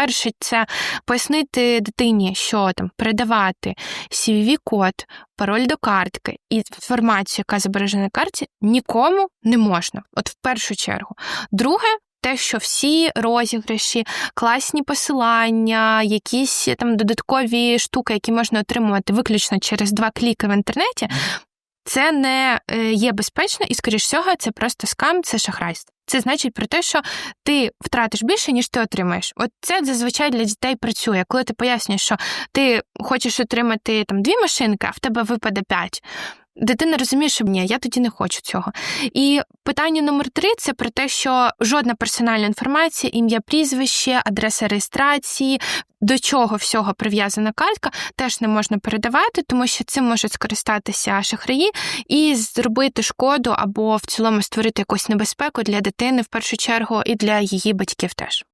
Перше, це пояснити дитині, що там передавати CVV-код, пароль до картки і інформацію, яка зображена на карті, нікому не можна. От в першу чергу. Друге. Те, що всі розіграші, класні посилання, якісь там додаткові штуки, які можна отримувати виключно через два кліки в інтернеті, це не е, є безпечно, і, скоріш всього, це просто скам, це шахрайство. Це значить про те, що ти втратиш більше, ніж ти отримаєш. От це зазвичай для дітей працює. Коли ти пояснюєш, що ти хочеш отримати там дві машинки, а в тебе випаде п'ять. Дитина розуміє, що ні, я тоді не хочу цього. І питання номер три це про те, що жодна персональна інформація, ім'я, прізвище, адреса реєстрації, до чого всього прив'язана картка, теж не можна передавати, тому що цим можуть скористатися шахраї і зробити шкоду або в цілому створити якусь небезпеку для дитини в першу чергу і для її батьків теж.